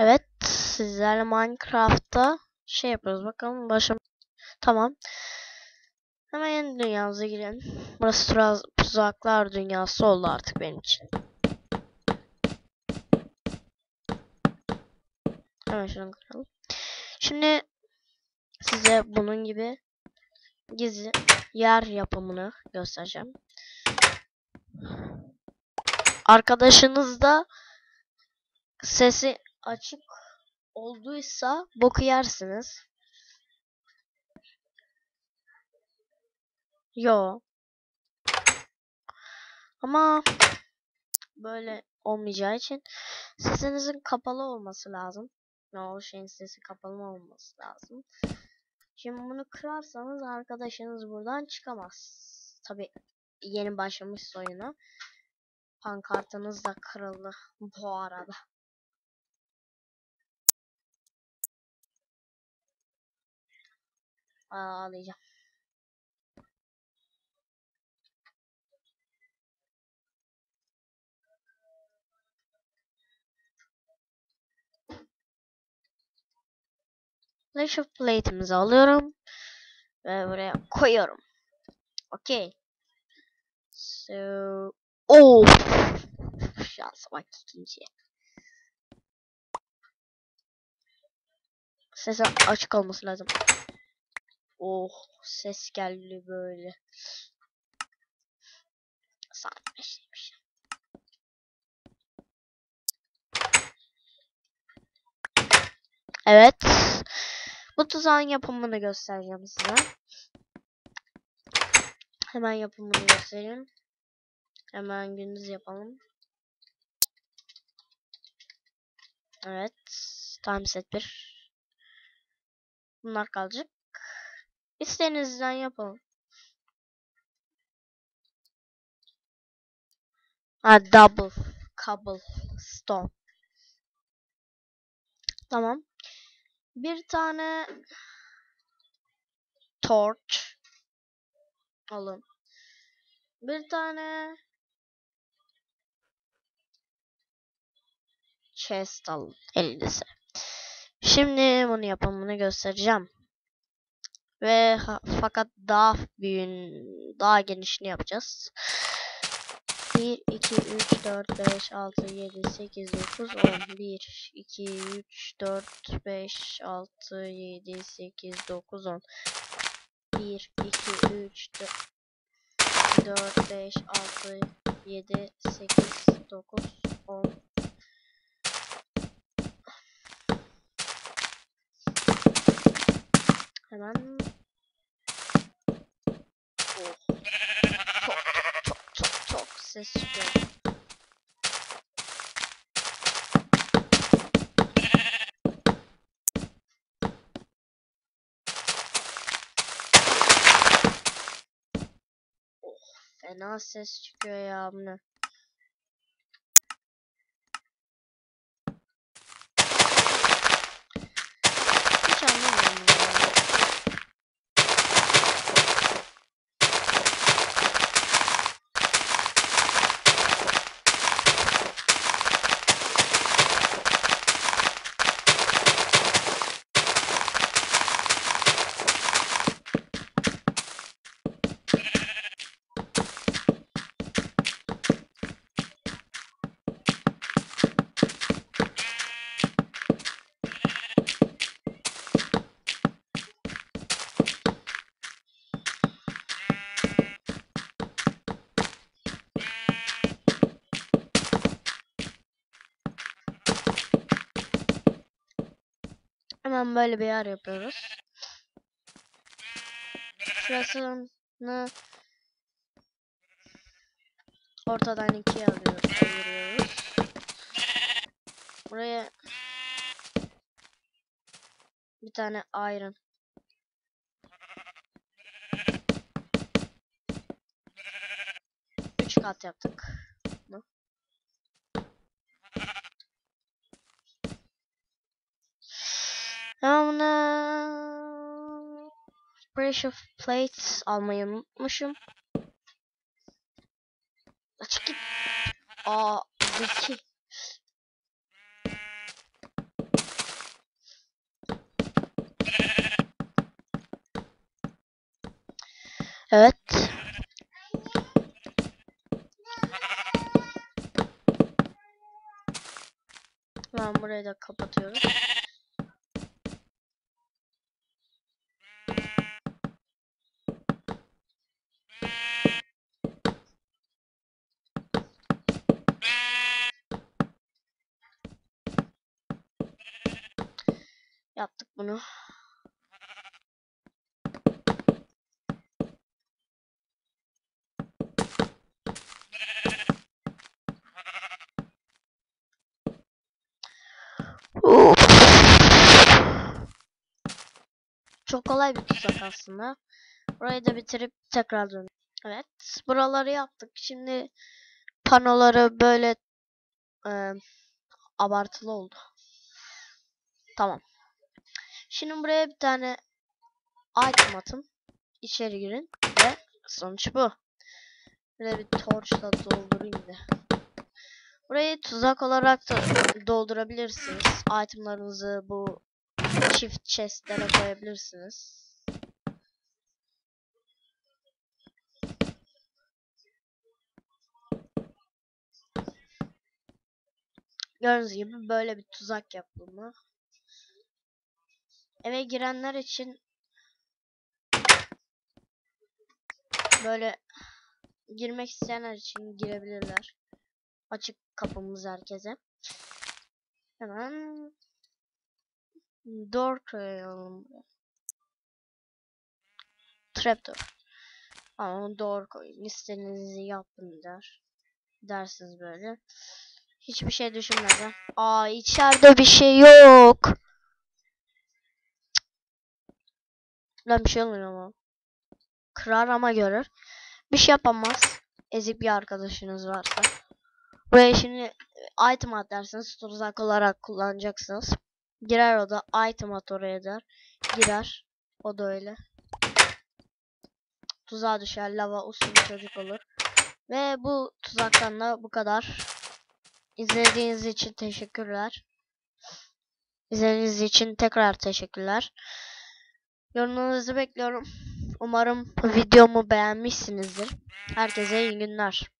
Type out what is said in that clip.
Evet, sizlerle Minecraft'ta şey yapıyoruz. Bakalım başım. Tamam. Hemen yeni dünyamıza girelim. Burası tuzak- tuzaklar dünyası oldu artık benim için. Hemen şunu kıralım. Şimdi size bunun gibi gizli yer yapımını göstereceğim. Arkadaşınız da sesi açık olduysa boku yersiniz. Yo. Ama böyle olmayacağı için sesinizin kapalı olması lazım. Ya o şeyin sesi kapalı olması lazım. Şimdi bunu kırarsanız arkadaşınız buradan çıkamaz. Tabi yeni başlamış oyuna. Pankartınız da kırıldı bu arada. Ağlayacağım. Flash of Plate'imizi alıyorum. Ve buraya koyuyorum. Okey. So... Oh! Şansa bak ikinciye. Ses açık olması lazım. Oh ses geldi böyle. Saat 5'liymiş. Evet. Bu tuzağın yapımını göstereceğim size. Hemen yapımını göstereyim. Hemen gündüz yapalım. Evet. Time set 1. Bunlar kalacak. İstediğinizden yapalım. Ha double cobble stone. Tamam. Bir tane torch alın. Bir tane chest alın elinize. Şimdi bunu yapımını göstereceğim. Ve fakat daha büyüğün daha genişini yapacağız. 1 2 3 4 5 6 7 8 9 10 1 2 3 4 5 6 7 8 9 10 1 2 3 4 5 6 7 8 9 10 Hemen Oh. Çok çok çok çok ses çıkıyor. Oh, fena ses çıkıyor ya bu ne? Hiç anlamıyorum ya. Hemen böyle bir yer yapıyoruz. Şurasını ortadan ikiye alıyoruz, ayırıyoruz. Buraya bir tane iron Üç kat yaptık. ama Devamını Pressure Plates almayı unutmuşum. Açık git. Aa, zeki. Evet. Ben burayı da kapatıyorum. Yaptık bunu. Çok kolay bir tuzak aslında. Burayı da bitirip tekrar dön. Evet. Buraları yaptık. Şimdi panoları böyle e, abartılı oldu. Tamam. Şimdi buraya bir tane item atın. İçeri girin ve sonuç bu. Böyle bir torçla doldurayım da. Burayı tuzak olarak da doldurabilirsiniz. Itemlarınızı bu çift chestlere koyabilirsiniz. Gördüğünüz gibi böyle bir tuzak yapımı. Eve girenler için böyle girmek isteyenler için girebilirler. Açık kapımız herkese. Hemen door koyalım. Trapdoor. Ama door koyun. İstediğinizi yapın der. Dersiniz böyle. Hiçbir şey düşünmeden. Aa içeride bir şey yok. Lan bir şey olmuyor ama. Kırar ama görür. Bir şey yapamaz. Ezik bir arkadaşınız varsa. Buraya şimdi item at dersiniz. Tuzak olarak kullanacaksınız. Girer o da item at oraya der. Girer. O da öyle. Tuzağa düşer. Lava usul çocuk olur. Ve bu tuzaktan da bu kadar. İzlediğiniz için teşekkürler. İzlediğiniz için tekrar teşekkürler. Yorumlarınızı bekliyorum. Umarım videomu beğenmişsinizdir. Herkese iyi günler.